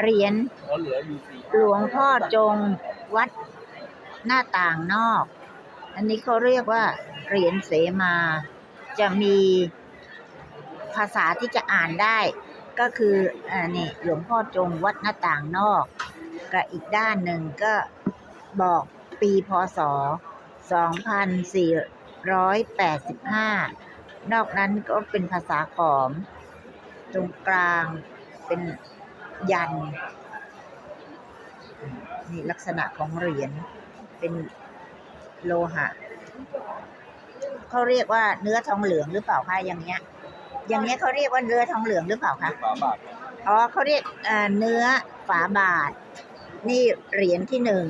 เหรียญแล้วเหลืออยู่สี่หลวงพ่อจงวัดหน้าต่างนอก อันนี้เขาเรียกว่า เหรียญเสมา จะมีภาษาที่จะอ่านได้ ก็คืออ่านี่หลวงพ่อจงวัดหน้าต่างนอกกับอีกด้านหนึ่งก็บอกปีพศ 2485 นอกนั้นก็เป็นภาษาขอม ตรงกลางเป็น ยัน นี่ลักษณะของเหรียญเป็นโลหะเขาเรียกว่าเนื้อทองเหลืองหรือเปล่าคะอย่างเงี้ย อย่างเงี้ยเขาเรียกว่าเนื้อทองเหลืองหรือเปล่าคะฝาบาทอ๋อเขาเรียกเอ่อเนื้อฝาบาท นี่เหรียญที่หนึ่ง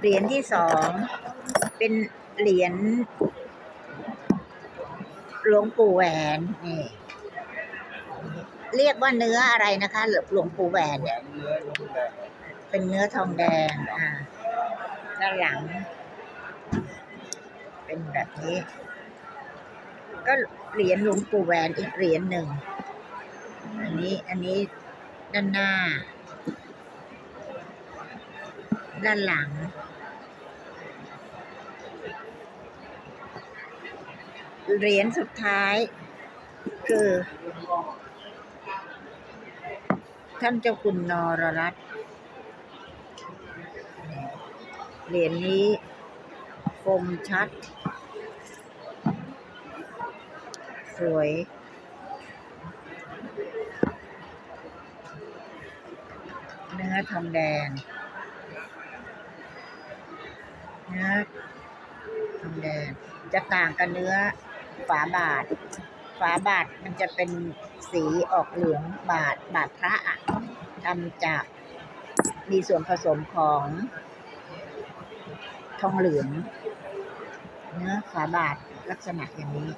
เหรียญที่สองเป็นเหรียญหลวงปู่แหวนนี่ เรียกว่าเนื้ออะไรนะคะหลวงปู่แหวนแหวเนี่ยนเนื้อลูกแดงเป็นเนื้อทองแดงอ่าด้านหลัง เป็นแบบนี้ ก็เหรียญหลวงปู่แหวนอีกเหรียญหนึ่งอันนี้อันนี้ด้านหน้า ด้านหลังเหรียญสุดท้าย คือ ท่านเจ้าคุณนรรัตน์เหรียญนี้คมชัด สวย เนื้อทองแดงเนื้อทองแดงจะต่างกับเนื้อฝาบาท ฝาบาทมันจะเป็นสีออกเหลืองบาทบาทพระอะทำจากมีส่วนผสมของทองเหลืองเนื้อฝาบาทลักษณะอย่างนี้